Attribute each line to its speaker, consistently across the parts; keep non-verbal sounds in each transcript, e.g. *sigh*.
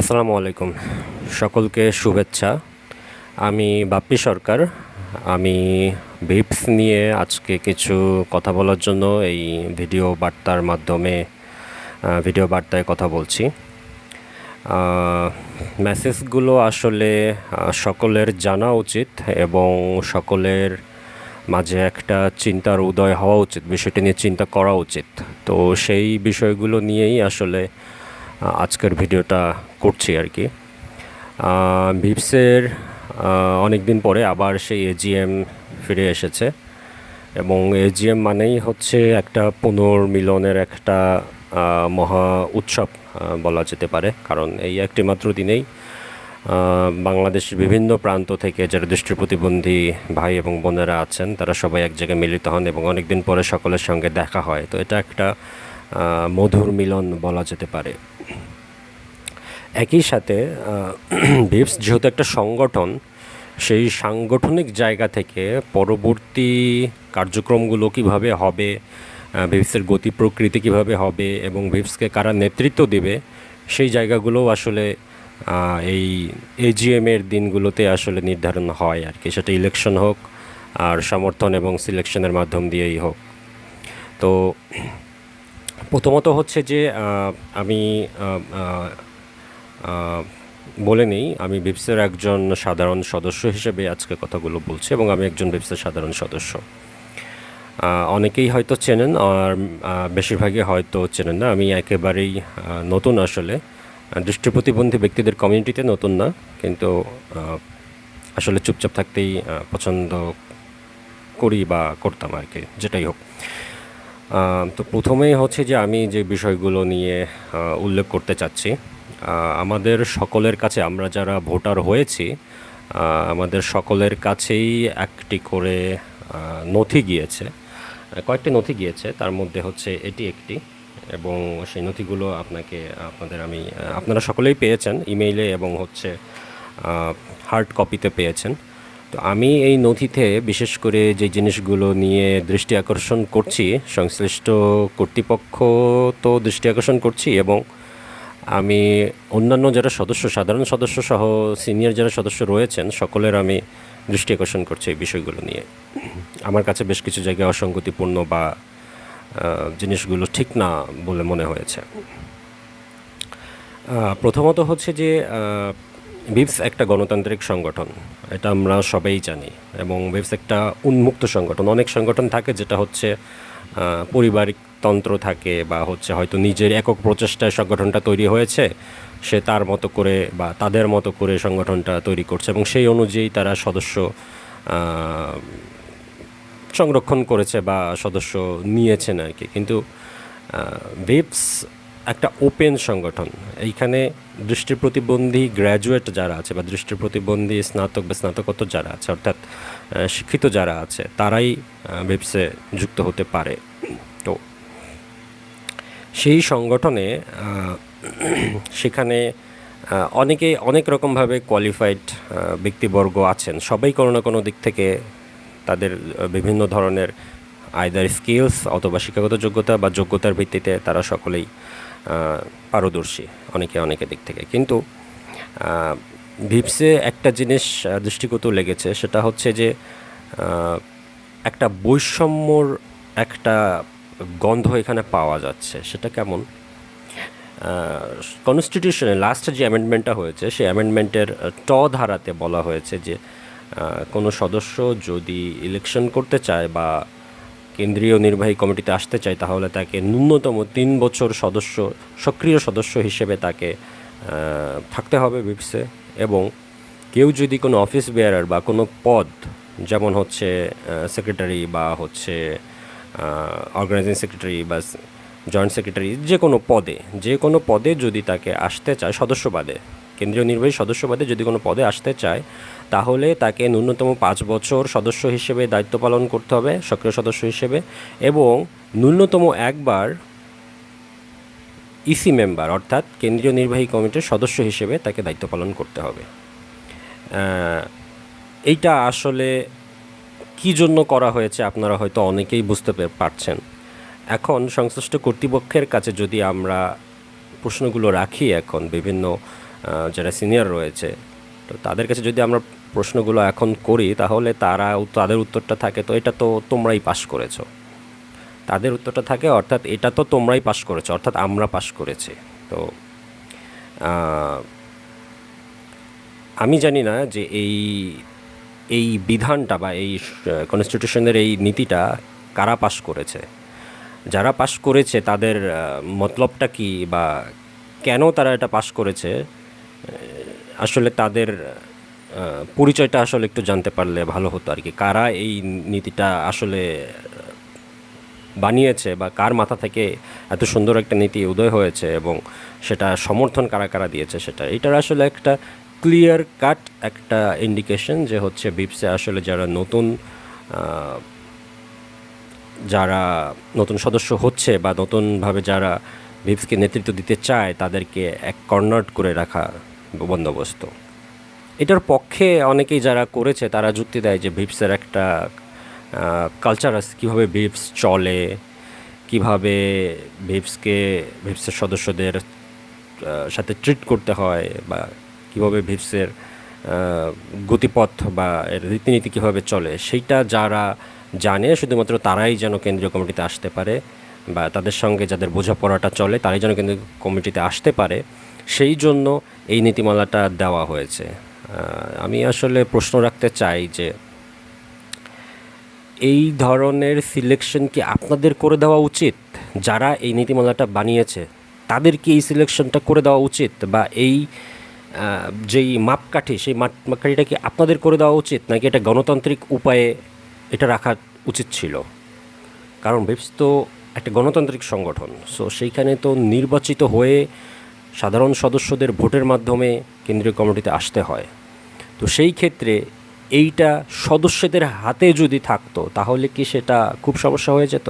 Speaker 1: আসসালামু আলাইকুম। সকলকে শুভেচ্ছা। আমি বাপ্পি সরকার। আমি ভিপস নিয়ে আজকে কিছু কথা বলার জন্য এই ভিডিও বার্তার মাধ্যমে ভিডিও বার্তায় কথা বলছি। মেসেজগুলো আসলে সকলের জানা উচিত এবং সকলের মাঝে একটা চিন্তার উদয় হওয়া উচিত, বিষয়টি নিয়ে চিন্তা করা উচিত। তো সেই বিষয়গুলো নিয়েই আসলে আজকের ভিডিওটা করছি আর কি। ভিপসের অনেক দিন পরে আবার সেই এজিএম ফিরে এসেছে। এবং এজিএম মানেই হচ্ছে একটা পুনর্মিলনের একটা মহা উৎসব বলা যেতে পারে। কারণ এই একটি মাত্র দিনেই বাংলাদেশের বিভিন্ন প্রান্ত থেকে যারা দৃষ্টি প্রতিবন্ধী ভাই এবং বোনেরা আছেন, তারা সবাই এক জায়গায় মিলিত হন এবং অনেক দিন পরে সকলের সঙ্গে দেখা হয়। তো এটা একটা মধুর মিলন বলা যেতে পারে। একই সাথে ভিপস *clears throat* যেহেতু একটা সংগঠন, সেই সাংগঠনিক জায়গা থেকে পরবর্তী কার্যক্রমগুলো কীভাবে হবে ভিপসের গতি প্রকৃতি কীভাবে হবে এবং ভিপসকে কারা নেতৃত্ব দেবে, সেই জায়গাগুলোও আসলে এই এজিএমের দিনগুলোতে আসলে নির্ধারণ হয় আর কি। সেটা ইলেকশন হোক আর সমর্থন এবং সিলেকশনের মাধ্যম দিয়েই হোক। তো, প্রথমত হচ্ছে যে আমি বলে নেই। আমি বিপসের একজন সাধারণ সদস্য হিসেবে আজকে কথাগুলো বলছি এবং আমি একজন বিপসের সাধারণ সদস্য। অনেকেই হয়তো চেনেন আর বেশিরভাগই হয়তো চেনেন না। আমি একেবারেই নতুন আসলে। দৃষ্টি প্রতিবন্ধী ব্যক্তিদের কমিউনিটিতে নতুন না, কিন্তু আসলে চুপচাপ থাকতেই পছন্দ করি বা করতাম আর কি, যেটাই হোক। তো প্রথমেই হচ্ছে যে আমি যে বিষয়গুলো নিয়ে উল্লেখ করতে চাচ্ছি আমাদের সকলের কাছে, আমরা যারা ভোটার হয়েছি আমাদের সকলের কাছেই একটি করে নথি গিয়েছে। কয়েকটি নথি গিয়েছে, তার মধ্যে হচ্ছে এটি একটি এবং সেই নথিগুলো আপনাকে, আপনাদের আমি আপনারা সকলেই পেয়েছেন ইমেইলে এবং হচ্ছে হার্ড কপিতে পেয়েছেন। তো আমি এই নথিতে বিশেষ করে যে জিনিসগুলো নিয়ে দৃষ্টি আকর্ষণ করছি, সংশ্লিষ্ট কর্তৃপক্ষ তো দৃষ্টি আকর্ষণ করছি এবং আমি অন্যান্য যারা সদস্য, সাধারণ সদস্য সহ সিনিয়র যারা সদস্য রয়েছেন, সকলের আমি দৃষ্টি আকর্ষণ করছি এই বিষয়গুলো নিয়ে। আমার কাছে বেশ কিছু জায়গায় অসঙ্গতিপূর্ণ বা জিনিসগুলো ঠিক না বলে মনে হয়েছে। প্রথমত হচ্ছে যে বিপস একটা গণতান্ত্রিক সংগঠন, এটা আমরা সবাই জানি। এবং বিপস একটা উন্মুক্ত সংগঠন, অনেক সংগঠন থাকে যেটা হচ্ছে পারিবারিক তন্ত্র থাকে বা হচ্ছে হয়তো নিজের একক প্রচেষ্টায় সংগঠনটা তৈরি হয়েছে, সে তার মতো করে বা তাদের মতো করে সংগঠনটা তৈরি করছে এবং সেই অনুযায়ী তারা সদস্য সংরক্ষণ করেছে বা সদস্য নিয়েছেন আর কি। কিন্তু ভিপস একটা ওপেন সংগঠন। এইখানে দৃষ্টি প্রতিবন্ধী গ্র্যাজুয়েট যারা আছে বা দৃষ্টি প্রতিবন্ধী স্নাতক বা স্নাতকোত্তর যারা আছে, অর্থাৎ শিক্ষিত যারা আছে, তারাই ভিপসে যুক্ত হতে পারে। তো সেই সংগঠনে সেখানে অনেকে অনেক রকমভাবে কোয়ালিফাইড ব্যক্তিবর্গ আছেন। সবাই কোনো না কোনো দিক থেকে তাদের বিভিন্ন ধরনের আয়দার স্কিলস অথবা শিক্ষাগত যোগ্যতা বা যোগ্যতার ভিত্তিতে তারা সকলেই পারদর্শী অনেকে অনেকের দিক থেকে। কিন্তু ভিপসে একটা জিনিস দৃষ্টিগত লেগেছে, সেটা হচ্ছে যে একটা বৈষম্যর একটা গন্ধ এখানে পাওয়া যাচ্ছে। সেটা কেমন? কনস্টিটিউশনে লাস্ট যে অ্যামেন্ডমেন্টটা হয়েছে, সেই অ্যামেন্ডমেন্টের ট ধারাতে বলা হয়েছে যে কোনো সদস্য যদি ইলেকশন করতে চায় বা কেন্দ্রীয় নির্বাহী কমিটিতে আসতে চায়, তাহলে তাকে ন্যূনতম তিন বছর সদস্য, সক্রিয় সদস্য হিসেবে তাকে থাকতে হবে বিপসে এবং কেউ যদি কোনো অফিস বেয়ারার বা কোনো পদ, যেমন হচ্ছে সেক্রেটারি বা হচ্ছে অর্গানাইজিং সেক্রেটারি বা জয়েন্ট সেক্রেটারি যে কোনো পদে, যে কোনো পদে যদি তাকে আসতে চায় সদস্যবাদে কেন্দ্রীয় নির্বাহী সদস্যবাদে যদি কোনো পদে আসতে চায়, তাহলে তাকে ন্যূনতম পাঁচ বছর সদস্য হিসেবে দায়িত্ব পালন করতে হবে, সক্রিয় সদস্য হিসেবে এবং ন্যূনতম একবার ইসি মেম্বার, অর্থাৎ কেন্দ্রীয় নির্বাহী কমিটির সদস্য হিসেবে তাকে দায়িত্ব পালন করতে হবে। এইটা আসলে কী জন্য করা হয়েছে আপনারা হয়তো অনেকেই বুঝতে পারছেন। এখন সংশ্লিষ্ট কর্তৃপক্ষের কাছে যদি আমরা প্রশ্নগুলো রাখি এখন বিভিন্ন যারা সিনিয়র রয়েছে, তো তাদের কাছে যদি আমরা প্রশ্নগুলো এখন করি, তাহলে তারা তাদের উত্তরটা থাকে, তো এটা তো তোমরাই পাশ করেছ। তাদের উত্তরটা থাকে, অর্থাৎ এটা তো তোমরাই পাশ করেছ, অর্থাৎ আমরা পাশ করেছি। তো আমি জানি না যে এই এই বিধানটা বা এই কনস্টিটিউশনের এই নীতিটা কারা পাশ করেছে। যারা পাশ করেছে, তাদের মতলবটা কি বা কেন তারা এটা পাশ করেছে আসলে তাদের পরিচয়টা আসলে একটু জানতে পারলে ভালো হতো আর কি। কারা এই নীতিটা আসলে বানিয়েছে বা কার মাথা থেকে এত সুন্দর একটা নীতি উদয় হয়েছে এবং সেটা সমর্থন কারা কারা দিয়েছে সেটা, এটার আসলে একটা ক্লিয়ার কাট একটা ইন্ডিকেশন যে হচ্ছে বিপসে আসলে যারা নতুন যারা নতুন সদস্য হচ্ছে বা নতুনভাবে যারা ভিপসকে নেতৃত্ব দিতে চায় তাদেরকে এক কর্নার্ট করে রাখা বন্দোবস্ত। এটার পক্ষে অনেকেই যারা করেছে তারা যুক্তি দেয় যে ভিপসের একটা কালচার আছে, কীভাবে ভিপস চলে, কীভাবে ভিপসকে ভিপসের সদস্যদের সাথে ট্রিট করতে হয়, বা কীভাবে ভিপসের গতিপথ বা এর রীতিনীতি কীভাবে চলে, সেইটা যারা জানে, শুধুমাত্র তারাই যেন কেন্দ্রীয় কমিটিতে আসতে পারে, বা তাদের সঙ্গে যাদের বোঝাপড়াটা চলে, তারাই যেন কেন্দ্রীয় কমিটিতে আসতে পারে, সেই জন্য এই নীতিমালাটা দেওয়া হয়েছে। আমি আসলে প্রশ্ন রাখতে চাই যে এই ধরনের সিলেকশন কি আপনাদের করে দেওয়া উচিত? যারা এই নীতিমালাটা বানিয়েছে, তাদের কি এই সিলেকশনটা করে দেওয়া উচিত? বা এই যেই মাপকাঠি, সেই মাপ, মাপকাঠিটা কি আপনাদের করে দেওয়া উচিত? নাকি এটা গণতান্ত্রিক উপায়ে এটা রাখা উচিত ছিল? কারণ বেবস তো একটা গণতান্ত্রিক সংগঠন সো সেইখানে তো নির্বাচিত হয়ে সাধারণ সদস্যদের ভোটের মাধ্যমে কেন্দ্রীয় কমিটিতে আসতে হয়। তো সেই ক্ষেত্রে এইটা সদস্যদের হাতে যদি থাকতো, তাহলে কি সেটা খুব সমস্যা হয়ে যেত?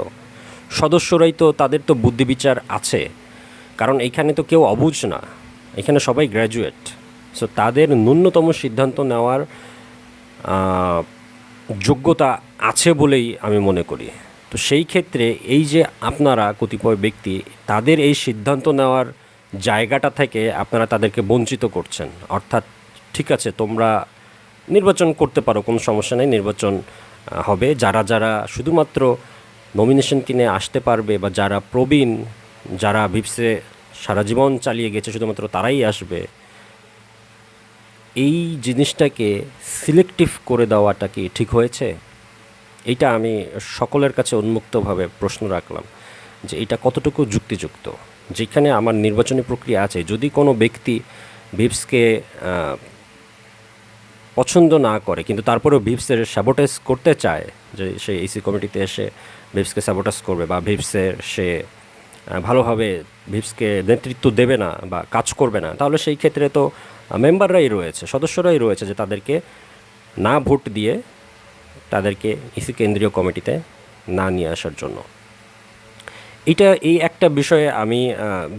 Speaker 1: সদস্যরাই তো তাদের তো বুদ্ধিবিচার আছে। কারণ এইখানে তো কেউ অবুঝ না। এখানে সবাই গ্র্যাজুয়েট সো তাদের ন্যূনতম সিদ্ধান্ত নেওয়ার যোগ্যতা আছে বলেই আমি মনে করি। তো সেই ক্ষেত্রে এই যে আপনারা কতিপয় ব্যক্তি, তাদের এই সিদ্ধান্ত নেওয়ার জায়গাটা থেকে আপনারা তাদেরকে বঞ্চিত করছেন। অর্থাৎ, ঠিক আছে, তোমরা নির্বাচন করতে পারো, কোনো সমস্যা নেই, নির্বাচন হবে। যারা যারা শুধুমাত্র নমিনেশন কিনে আসতে পারবে বা যারা প্রবীণ, যারা ভিপসে সারা জীবন চালিয়ে গেছে, শুধুমাত্র তারাই আসবে, এই জিনিসটাকে সিলেক্টিভ করে দেওয়াটা কি ঠিক হয়েছে? এইটা আমি সকলের কাছে উন্মুক্তভাবে প্রশ্ন রাখলাম, যে এটা কতটুকু যুক্তিযুক্ত? যেখানে আমার নির্বাচনী প্রক্রিয়া আছে, যদি কোনো ব্যক্তি ভিপসকে পছন্দ না করে, কিন্তু তারপরেও ভিপসের স্যাবোটাইজ করতে চায় যে সে এসি কমিটিতে এসে ভিপসকে স্যাবোটাইজ করবে বা ভিপসের সে ভালোভাবে ভিপসকে নেতৃত্ব দেবে না বা কাজ করবে না। তাহলে সেই ক্ষেত্রে তো মেম্বাররাই রয়েছে, সদস্যরাই রয়েছে যে তাদেরকে না ভোট দিয়ে তাদেরকে ইসি কেন্দ্রীয় কমিটিতে না নিয়ে আসার জন্য। এটা এই একটা বিষয়ে আমি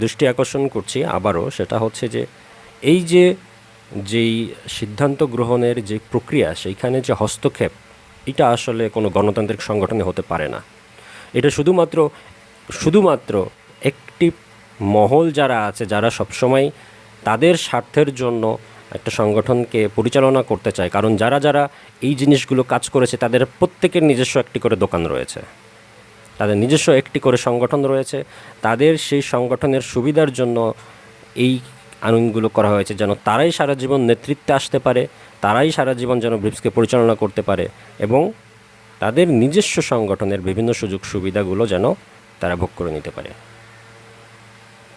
Speaker 1: দৃষ্টি আকর্ষণ করছি আবারও, সেটা হচ্ছে যে এই যে যেই সিদ্ধান্ত গ্রহণের যে প্রক্রিয়া, সেইখানে যে হস্তক্ষেপ, এটা আসলে কোনো গণতান্ত্রিক সংগঠনে হতে পারে না। এটা শুধুমাত্র শুধুমাত্র একটি মহল যারা আছে, যারা সবসময় তাদের স্বার্থের জন্য একটা সংগঠনকে পরিচালনা করতে চায়, কারণ যারা যারা এই জিনিসগুলো কাজ করেছে, তাদের প্রত্যেকের নিজস্ব একটি করে দোকান রয়েছে। তাদের নিজস্ব একটি করে সংগঠন রয়েছে। তাদের সেই সংগঠনের সুবিধার জন্য এই আইনগুলো করা হয়েছে যেন তারাই সারা জীবন নেতৃত্বে আসতে পারে, তারাই সারা জীবন যেন ব্রিপসকে পরিচালনা করতে পারে এবং তাদের নিজস্ব সংগঠনের বিভিন্ন সুযোগ সুবিধাগুলো যেন তারা ভোগ করে নিতে পারে।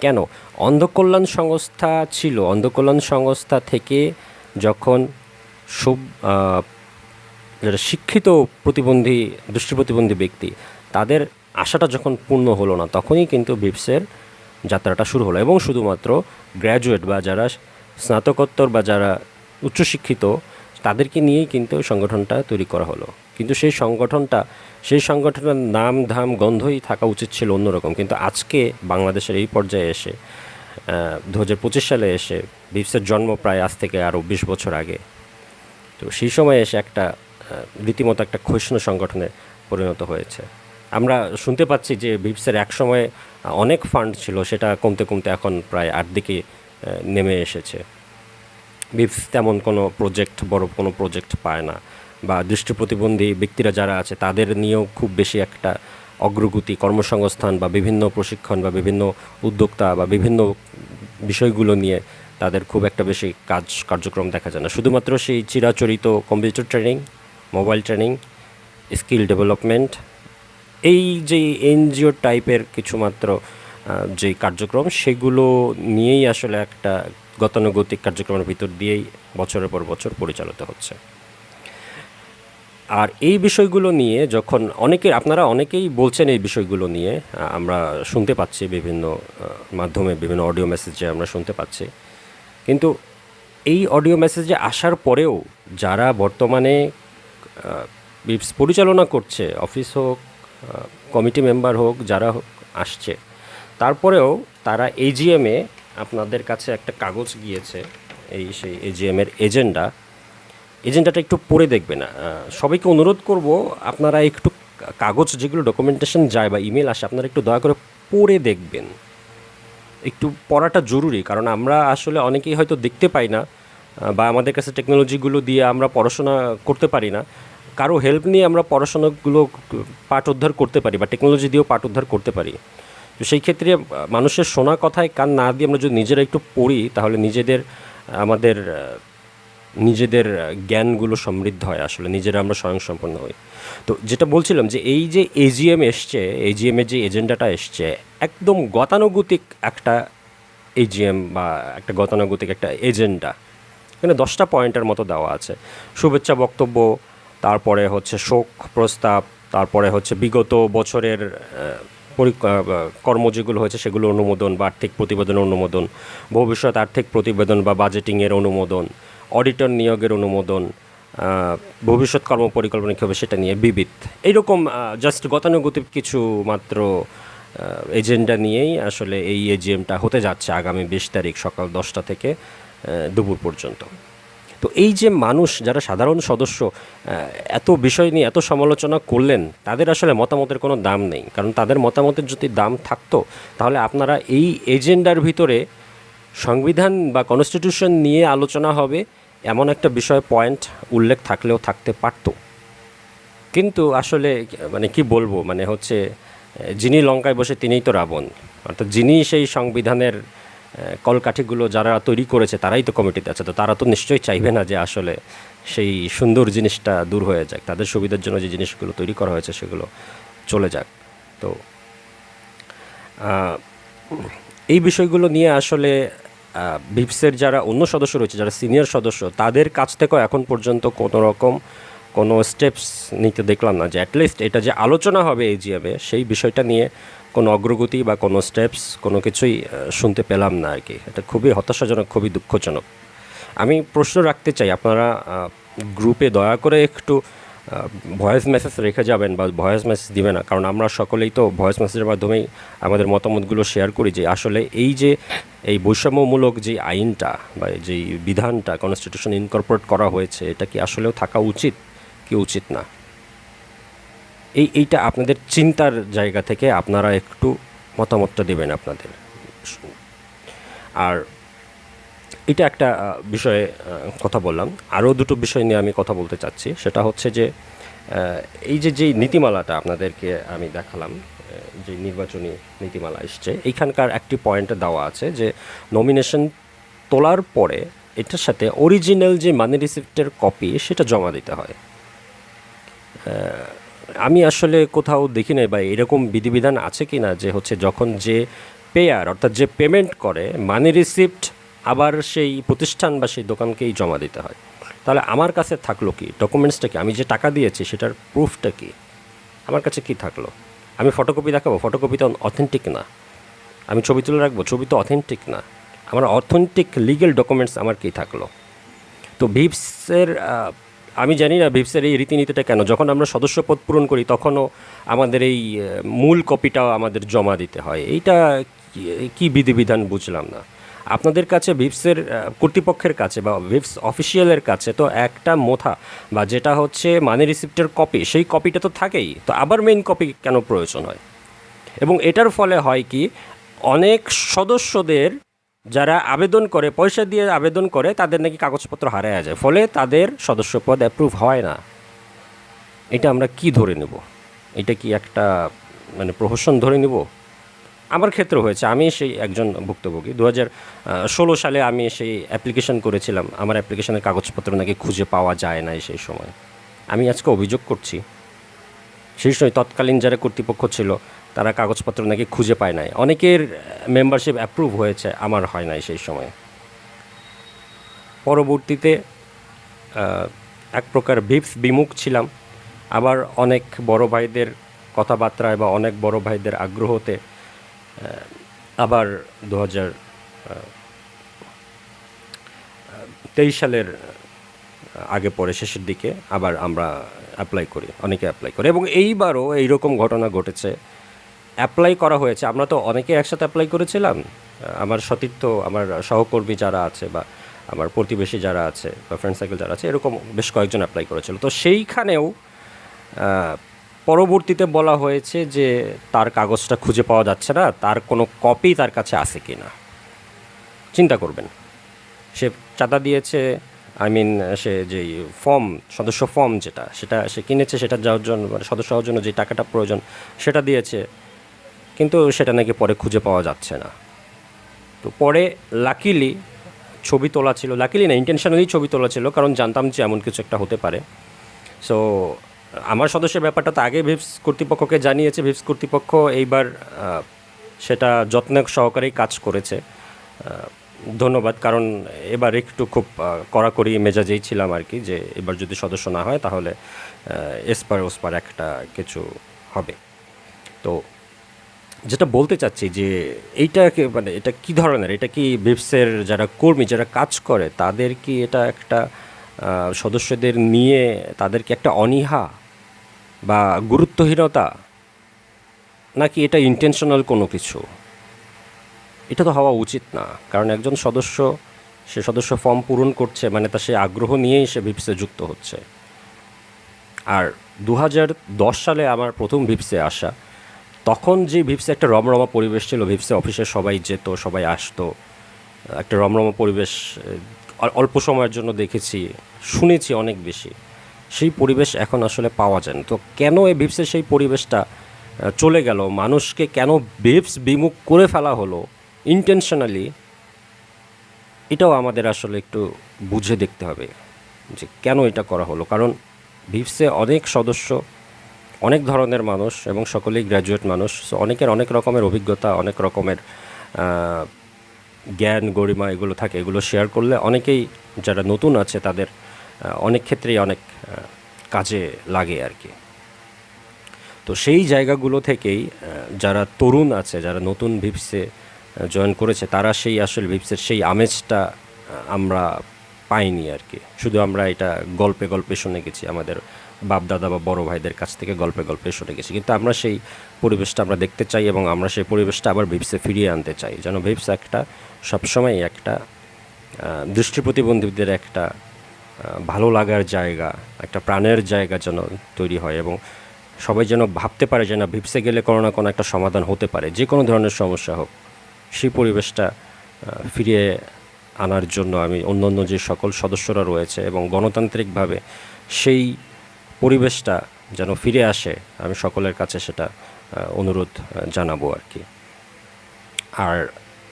Speaker 1: কেন? অন্ধকল্যাণ সংস্থা ছিল। অন্ধকল্যাণ সংস্থা থেকে যখন সব যারা শিক্ষিত প্রতিবন্ধী, দৃষ্টি প্রতিবন্ধী ব্যক্তি, তাদের আশাটা যখন পূর্ণ হলো না, তখনই কিন্তু বিপসের যাত্রাটা শুরু হলো এবং শুধুমাত্র গ্র্যাজুয়েট বা যারা স্নাতকোত্তর বা যারা উচ্চশিক্ষিত, তাদেরকে নিয়েই কিন্তু সংগঠনটা তৈরি করা হলো। কিন্তু সেই সংগঠনটা, সেই সংগঠনের নাম ধাম গন্ধই থাকা উচিত ছিল অন্যরকম। কিন্তু আজকে বাংলাদেশের এই পর্যায়ে এসে দু হাজার পঁচিশ সালে এসে বিপসের জন্ম প্রায় আজ থেকে আরও বিশ বছর আগে। তো সেই সময় এসে একটা রীতিমতো একটা ক্ষয়িষ্ণু সংগঠনে পরিণত হয়েছে। আমরা শুনতে পাচ্ছি যে ভিপসের এক সময় অনেক ফান্ড ছিল, সেটা কমতে কমতে এখন প্রায় আট দিকে নেমে এসেছে। বিপস তেমন কোনো প্রজেক্ট বড় কোনো প্রজেক্ট পায় না বা দৃষ্টি প্রতিবন্ধী ব্যক্তিরা যারা আছে, তাদের নিয়েও খুব বেশি একটা অগ্রগতি, কর্মসংস্থান বা বিভিন্ন প্রশিক্ষণ বা বিভিন্ন উদ্যোক্তা বা বিভিন্ন বিষয়গুলো নিয়ে তাদের খুব একটা বেশি কাজ, কার্যক্রম দেখা যায় না। শুধুমাত্র সেই চিরাচরিত computer training mobile training skill development এই যে এনজিও টাইপের কিছুমাত্র যে কার্যক্রম, সেগুলো নিয়েই আসলে একটা গতানুগতিক কার্যক্রমের ভিতর দিয়েই বছরের পর বছর পরিচালিত হচ্ছে। আর এই বিষয়গুলো নিয়ে যখন অনেকে, আপনারা অনেকেই বলছেন এই বিষয়গুলো নিয়ে, আমরা শুনতে পাচ্ছি বিভিন্ন মাধ্যমে বিভিন্ন অডিও মেসেজে আমরা শুনতে পাচ্ছি। কিন্তু এই অডিও মেসেজে আসার পরেও যারা বর্তমানে পরিচালনা করছে, অফিস হোক কমিটি মেম্বার হোক, যারা আসছে। তারপরেও তারা এজিএমে আপনাদের কাছে একটা কাগজ গিয়েছে, এই সেই এজিএমের এজেন্ডা। এজেন্ডাটা একটু পড়ে দেখবেন। সবাইকে অনুরোধ করব, আপনারা একটু কাগজ যেগুলো ডকুমেন্টেশন যায় বা ইমেল আসে, আপনারা একটু দয়া করে পড়ে দেখবেন। একটু পড়াটা জরুরি, কারণ আমরা আসলে অনেকেই হয়তো দেখতে পাই না, বা আমাদের কাছে টেকনোলজিগুলো দিয়ে আমরা পড়াশোনা করতে পারি না। কারও হেল্প নিয়ে আমরা পড়াশোনাগুলো পাঠ উদ্ধার করতে পারি বা টেকনোলজি দিয়েও পাঠ উদ্ধার করতে পারি। তো সেই ক্ষেত্রে মানুষের শোনা কথায় কান না দিয়ে আমরা যদি নিজেরা একটু পড়ি, তাহলে নিজেদের, আমাদের নিজেদের জ্ঞানগুলো সমৃদ্ধ হয় আসলে, নিজেরা আমরা স্বয়ংসম্পন্ন হই। তো যেটা বলছিলাম যে এই যে এজিএম এসছে এজিএমের যে এজেন্ডাটা এসছে, একদম গতানুগতিক একটা এজিএম বা একটা গতানুগতিক একটা এজেন্ডা। এখানে দশটা পয়েন্টের মতো দেওয়া আছে। শুভেচ্ছা বক্তব্য তারপরে হচ্ছে শোক প্রস্তাব, তারপরে হচ্ছে বিগত বছরের কর্ম যেগুলো হয়েছে সেগুলো অনুমোদন বা আর্থিক প্রতিবেদন অনুমোদন, ভবিষ্যৎ আর্থিক প্রতিবেদন বা বাজেটিংয়ের অনুমোদন অডিটর নিয়োগের অনুমোদন ভবিষ্যৎ কর্ম পরিকল্পনা কী হবে সেটা নিয়ে বিবিধ। এইরকম জাস্ট গতানুগতিক কিছু মাত্র এজেন্ডা নিয়েই আসলে এই এজিএমটা হতে যাচ্ছে আগামী বিশ তারিখ সকাল দশটা থেকে দুপুর পর্যন্ত। তো এই যে মানুষ যারা সাধারণ সদস্য এত বিষয় নিয়ে এত সমালোচনা করলেন, তাদের আসলে মতামতের কোনো দাম নেই। কারণ তাদের মতামতের যদি দাম থাকতো, তাহলে আপনারা এই এজেন্ডার ভিতরে সংবিধান বা কনস্টিটিউশন নিয়ে আলোচনা হবে, এমন একটা বিষয় পয়েন্ট উল্লেখ থাকলেও থাকতে পারতো। কিন্তু আসলে মানে কি বলব মানে হচ্ছে, যিনি লঙ্কায় বসে তিনিই তো রাবণ। অর্থাৎ যিনি সেই সংবিধানের কলকাঠিগুলো যারা তৈরি করেছে তারাই তো কমিটিতে আছে, তো তারা তো নিশ্চয়ই চাইবে না যে আসলে সেই সুন্দর জিনিসটা দূর হয়ে যাক। তাদের সুবিধার জন্য যে জিনিসগুলো তৈরি করা হয়েছে সেগুলো চলে যাক। তো এই বিষয়গুলো নিয়ে আসলে বিপসের যারা অন্য সদস্য রয়েছে, যারা সিনিয়র সদস্য, তাদের কাছ থেকেও এখন পর্যন্ত কোনো রকম কোনো স্টেপস নিতে দেখলাম না যে অ্যাটলিস্ট এটা যে আলোচনা হবে এজিএমে সেই বিষয়টা নিয়ে কোনো অগ্রগতি বা কোনো স্টেপস কোনো কিছুই শুনতে পেলাম না আর কি। এটা খুবই হতাশাজনক, খুবই দুঃখজনক। আমি প্রশ্ন রাখতে চাই, আপনারা গ্রুপে দয়া করে একটু ভয়েস মেসেজ রেখে যাবেন বা ভয়েস মেসেজ দিবেন না। কারণ আমরা সকলেই তো ভয়েস মেসেজের মাধ্যমেই আমাদের মতামতগুলো শেয়ার করি যে আসলে এই যে, এই বৈষম্যমূলক যে আইনটা বা যেই বিধানটা কনস্টিটিউশন ইনকর্পোরেট করা হয়েছে, এটা কি আসলেও থাকা উচিত? কি উচিত না? এই, এইটা আপনাদের চিন্তার জায়গা থেকে আপনারা একটু মতামতটা দেবেন আপনাদের। আর এটা একটা বিষয়ে কথা বললাম। আরও দুটো বিষয় নিয়ে আমি কথা বলতে চাচ্ছি। সেটা হচ্ছে যে এই যে যেই নীতিমালাটা আপনাদেরকে আমি দেখালাম যে নির্বাচনী নীতিমালা এসছে, এইখানকার একটি পয়েন্ট দেওয়া আছে যে নমিনেশন তোলার পরে এটার সাথে অরিজিনাল যে মানি রিসিপ্টের কপি সেটা জমা দিতে হয়। আমি আসলে কোথাও দেখি নাই বা এরকম বিধিবিধান আছে কি না যে হচ্ছে যখন যে পেয়ার অর্থাৎ যে পেমেন্ট করে মানি রিসিপ্ট আবার সেই প্রতিষ্ঠান বা সেই দোকানকেই জমা দিতে হয়। তাহলে আমার কাছে থাকল কি? ডকুমেন্টসটা কি? আমি যে টাকা দিয়েছি সেটার প্রুফটা কি? আমার কাছে কি থাকল? আমি ফটোকপি দেখাবো? ফটোকপি তো অথেন্টিক না। আমি ছবি তুলে রাখব? ছবি তো অথেন্টিক না। আমার অথেন্টিক লিগেল ডকুমেন্টস আমার কি থাকল? তো ভিপসের আমি জানি না ভিপসের এই রীতিনীতিটা কেন। যখন আমরা সদস্যপদ পূরণ করি, তখনও আমাদের এই মূল কপিটাও আমাদের জমা দিতে হয়। এইটা কি- বিধিবিধান বুঝলাম না। আপনাদের কাছে ভিপসের কর্তৃপক্ষের কাছে বা ভিপস অফিসিয়ালের কাছে তো একটা মোথা বা যেটা হচ্ছে মানি রিসিপ্টের কপি সেই কপিটা তো থাকেই। তো আবার মেইন কপি কেন প্রয়োজন হয়? এবং এটার ফলে হয় কি, অনেক সদস্যদের যারা আবেদন করে, পয়সা দিয়ে আবেদন করে, তাদের নাকি কাগজপত্র হারায় যায়। ফলে তাদের সদস্যপদ অ্যাপ্রুভ হয় না। এটা আমরা কি ধরে নেব? এটা কি একটা মানে প্রহসন ধরে নেব? আমার ক্ষেত্রে হয়েছে, আমি সেই একজন ভুক্তভোগী। দু ষোলো সালে আমি সেই অ্যাপ্লিকেশন করেছিলাম। আমার অ্যাপ্লিকেশনের কাগজপত্র নাকি খুঁজে পাওয়া যায় না সেই সময়। আমি আজকে অভিযোগ করছি। সেই সময় তৎকালীন যারা কর্তৃপক্ষ ছিল তারা কাগজপত্র নাকি খুঁজে পায় নাই। অনেকের মেম্বারশিপ অ্যাপ্রুভ হয়েছে, আমার হয় নাই সেই সময়। পরবর্তীতে এক প্রকার ভিপস বিমুখ ছিলাম। আবার অনেক বড় ভাইদের কথাবার্তায় বা অনেক বড় ভাইদের আগ্রহতে আবার দু হাজার তেইশ সালের আগে পরে শেষের দিকে আবার আমরা অ্যাপ্লাই করি, অনেকে অ্যাপ্লাই করে। এবং এইবারও এইরকম ঘটনা ঘটেছে অ্যাপ্লাই করা হয়েছে। আমরা তো অনেকে একসাথে অ্যাপ্লাই করেছিলাম। আমার সতীর্থ, আমার সহকর্মী যারা আছে বা আমার প্রতিবেশী যারা আছে বা ফ্রেন্ড সার্কেল যারা আছে, এরকম বেশ কয়েকজন অ্যাপ্লাই করেছিল। তো সেইখানেও পরবর্তীতে বলা হয়েছে যে তার কাগজটা খুঁজে পাওয়া যাচ্ছে না, তার কোনো কপি তার কাছে আছে কি না চিন্তা করবেন। সে চাঁদা দিয়েছে আই মিন সে যে ফর্ম সদস্য ফর্ম যেটা, সেটা সে কিনেছে, সেটা যাওয়ার জন্য মানে সদস্য হওয়ার জন্য যে টাকাটা প্রয়োজন, সেটা দিয়েছে। কিন্তু সেটা নাকি পরে খুঁজে পাওয়া যাচ্ছে না। তো পরে লাকিলি ছবি তোলা ছিল লাকিলি না ইন্টেনশনালি ছবি তোলা ছিল, কারণ জানতাম যে এমন কিছু একটা হতে পারে। সো আমার সদস্যের ব্যাপারটা তো আগে ভিপস কর্তৃপক্ষকে জানিয়েছে, ভিপস কর্তৃপক্ষ এইবার সেটা যত্ন সহকারেই কাজ করেছে। ধন্যবাদ, কারণ এবার একটু খুব কড়াকড়ি মেজাজেই ছিলাম আর কি, যে এবার যদি সদস্য না হয় তাহলে এসপার ওসপার একটা কিছু হবে। তো যেটা বলতে চাচ্ছি যে এইটাকে মানে এটা কি ধরনের? এটা কি বিপসের যারা কর্মী, যারা কাজ করে, তাদের কি এটা একটা সদস্যদের নিয়ে তাদের কি একটা অনীহা বা গুরুত্বহীনতা? নাকি এটা ইন্টেনশনাল কোনো কিছু? এটা তো হওয়া উচিত না। কারণ একজন সদস্য, সে সদস্য ফর্ম পূরণ করছে মানে তা সে আগ্রহ নিয়েই সে ভিপসে যুক্ত হচ্ছে। আর দু হাজার দশ সালে আমার প্রথম ভিপসে আসা তখন যে ভিপসে একটা রমরমা পরিবেশ ছিল, ভিপসে অফিসে সবাই যেত, সবাই আসতো। একটা রমরমা পরিবেশ অল্প সময়ের জন্য দেখেছি, শুনেছি অনেক বেশি। সেই পরিবেশ এখন আসলে পাওয়া যায় না। তো কেন এই ভিপসের সেই পরিবেশটা চলে গেল? মানুষকে কেন ভিপস বিমুখ করে ফেলা হলো? ইন্টেনশনালি এটাও আমাদের আসলে একটু বুঝে দেখতে হবে যে কেন এটা করা হলো। কারণ ভিপসে অনেক সদস্য অনেক ধরনের মানুষ এবং সকলেই গ্র্যাজুয়েট মানুষ। সো অনেকের অনেক রকমের অভিজ্ঞতা, অনেক রকমের জ্ঞান, গরিমা এগুলো থাকে, এগুলো শেয়ার করলে অনেকেই যারা নতুন আছে তাদের অনেক ক্ষেত্রেই অনেক কাজে লাগে আর কি। তো সেই জায়গাগুলো থেকেই যারা তরুণ আছে, যারা নতুন ভিপসে জয়েন করেছে, তারা সেই আসল ভিপসের সেই আমেজটা আমরা পাইনি আর কি। শুধু আমরা এটা গল্পে গল্পে শুনে গেছি, আমাদের বাপ দাদা বা বড় ভাইদের কাছ থেকে গল্পে গল্পে শুনে গেছি। কিন্তু আমরা সেই পরিবেশটা আমরা দেখতে চাই এবং আমরা সেই পরিবেশটা আবার ভিপসে ফিরিয়ে আনতে চাই। যেন ভিপস একটা সবসময় একটা দৃষ্টি প্রতিবন্ধীদের একটা ভালো লাগার জায়গা, একটা প্রাণের জায়গা যেন তৈরি হয় এবং সবাই যেন ভাবতে পারে যে না ভিপসে গেলে কোনো না কোনো একটা সমাধান হতে পারে। যে কোনো ধরনের সমস্যা হোক, সেই পরিবেশটা ফিরিয়ে আনার জন্য আমি অন্য অন্য যে সকল সদস্যরা রয়েছে এবং গণতান্ত্রিকভাবে সেই পরিবেশটা যেন ফিরে আসে, আমি সকলের কাছে সেটা অনুরোধ জানাব আর কি। আর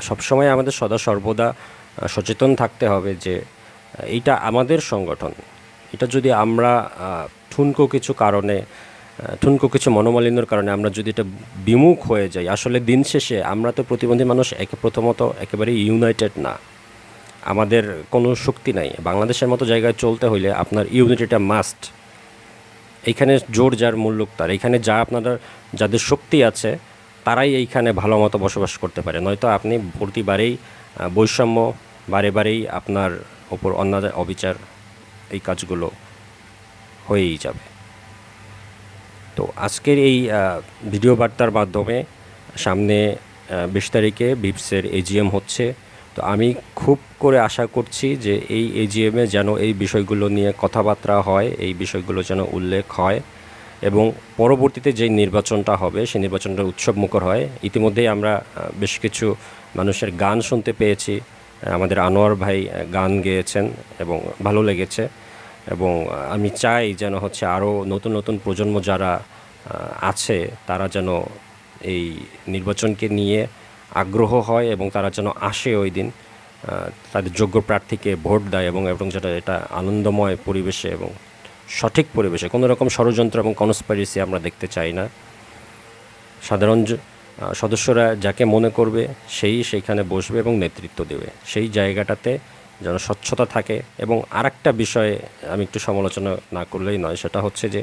Speaker 1: সবসময় আমাদের সদা সর্বদা সচেতন থাকতে হবে যে এইটা আমাদের সংগঠন। এটা যদি আমরা ঠুনকো কিছু কারণে ঠুনকো কিছু মনোমালিন্যর কারণে আমরা যদি এটা বিমুখ হয়ে যাই, আসলে দিন শেষে আমরা তো প্রতিবন্ধী মানুষ, একে প্রথমত একেবারে ইউনাইটেড না। আমাদের কোনো শক্তি নাই। বাংলাদেশের মতো জায়গায় চলতে হইলে আপনার ইউনিটিটা মাস্ট এইখানে জোর যার মূল্য তার। এখানে যা আপনারা যাদের শক্তি আছে, তারাই এইখানে ভালো মতো বসবাস করতে পারে। নয়তো আপনি প্রতিবারেই বৈষম্য বারে বারেই আপনার ওপর অন্যায়, অবিচার এই কাজগুলো হয়েই যাবে। তো আজকের এই ভিডিও বার্তার মাধ্যমে সামনে বিশ তারিখে বিপসের এজিএম হচ্ছে। তো আমি খুব করে আশা করছি যে এই এজিএমে যেন এই বিষয়গুলো নিয়ে কথাবার্তা হয়, এই বিষয়গুলো যেন উল্লেখ হয় এবং পরবর্তীতে যে নির্বাচনটা হবে, সেই নির্বাচনটা উৎসবমুখর হয়। ইতিমধ্যেই আমরা বেশ কিছু মানুষের গান শুনতে পেয়েছি। আমাদের আনোয়ার ভাই গান গেয়েছেন এবং ভালো লেগেছে এবং আমি চাই যেন হচ্ছে আরও নতুন নতুন প্রজন্ম যারা আছে, তারা যেন এই নির্বাচনকে নিয়ে আগ্রহ হয় এবং তারা যেন আসে ওই দিন তাদের যোগ্য প্রার্থীকে ভোট দেয় এবং এবং যেটা, এটা আনন্দময় পরিবেশে এবং সঠিক পরিবেশে। কোনো রকম ষড়যন্ত্র এবং কনস্পাইরেসি আমরা দেখতে চাই না। সাধারণ সদস্যরা যাকে মনে করবে সেই সেইখানে বসবে এবং নেতৃত্ব দেবে। সেই জায়গাটাতে যেন স্বচ্ছতা থাকে এবং আরেকটা বিষয়ে আমি একটু সমালোচনা না করলেই নয়, সেটা হচ্ছে যে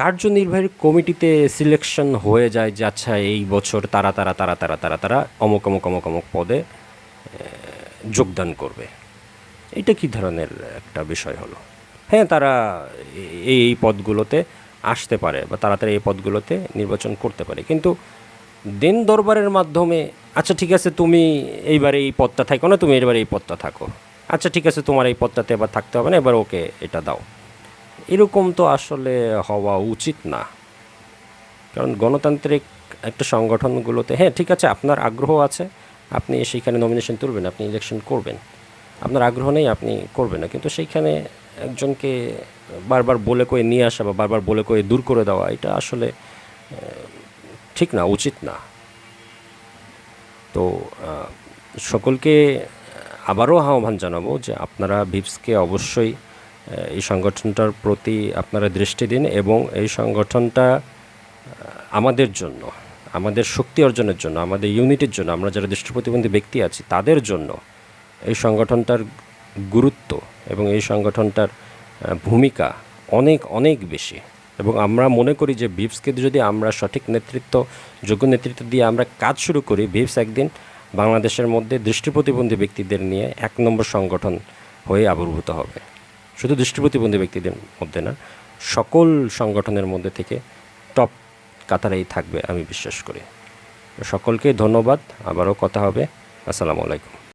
Speaker 1: কার্যনির্বাহী কমিটিতে সিলেকশন হয়ে যায় যে আচ্ছা এই বছর তারা তারা তারা তারা তারা তারা অমুক অমুক অমুক অমুক পদে যোগদান করবে। এটা কি ধরনের একটা বিষয় হলো? হ্যাঁ তারা এই এই পদগুলোতে আসতে পারে বা তাড়াতাড়ি এই পদগুলোতে নির্বাচন করতে পারে। কিন্তু দেন দরবারের মাধ্যমে আচ্ছা ঠিক আছে, তুমি এইবারে এই পদটা থাকো না, তুমি এবারে এই পদটা থাকো। আচ্ছা ঠিক আছে, তোমার এই পদটাতে এবার থাকতে হবে না, এবার ওকে এটা দাও। এরকম তো আসলে হওয়া উচিত না। কারণ গণতান্ত্রিক একটা সংগঠনগুলোতে হ্যাঁ ঠিক আছে, আপনার আগ্রহ আছে, আপনি সেইখানে নমিনেশন তুলবেন, আপনি ইলেকশন করবেন। আপনার আগ্রহ নেই, আপনি করবেন না। কিন্তু সেইখানে একজনকে বারবার বলে কয়ে নিয়ে আসা বা বারবার বলে কয়ে দূর করে দেওয়া, এটা আসলে ঠিক না, উচিত না। তো সকলকে আবারও আহ্বান জানাব যে আপনারা ভিপসকে অবশ্যই এই সংগঠনটার প্রতি আপনারা দৃষ্টি দিন এবং এই সংগঠনটা আমাদের জন্য, আমাদের শক্তি অর্জনের জন্য, আমাদের ইউনিটির জন্য, আমরা যারা দৃষ্টি প্রতিবন্ধী ব্যক্তি আছি, তাদের জন্য এই সংগঠনটার গুরুত্ব এবং এই সংগঠনটার ভূমিকা অনেক অনেক বেশি। এবং আমরা মনে করি যে ভিপসকে যদি আমরা সঠিক নেতৃত্ব, যোগ্য নেতৃত্ব দিয়ে আমরা কাজ শুরু করি ভিপস একদিন বাংলাদেশের মধ্যে দৃষ্টি প্রতিবন্ধী ব্যক্তিদের নিয়ে এক নম্বর সংগঠন হয়ে আবির্ভূত হবে। শুধু দৃষ্টি প্রতিবন্ধী ব্যক্তিদের মধ্যে না, সকল সংগঠনের মধ্যে থেকে টপ কাতারেই থাকবে, আমি বিশ্বাস করি। সকলকে ধন্যবাদ, আবারও কথা হবে। আসসালামু আলাইকুম।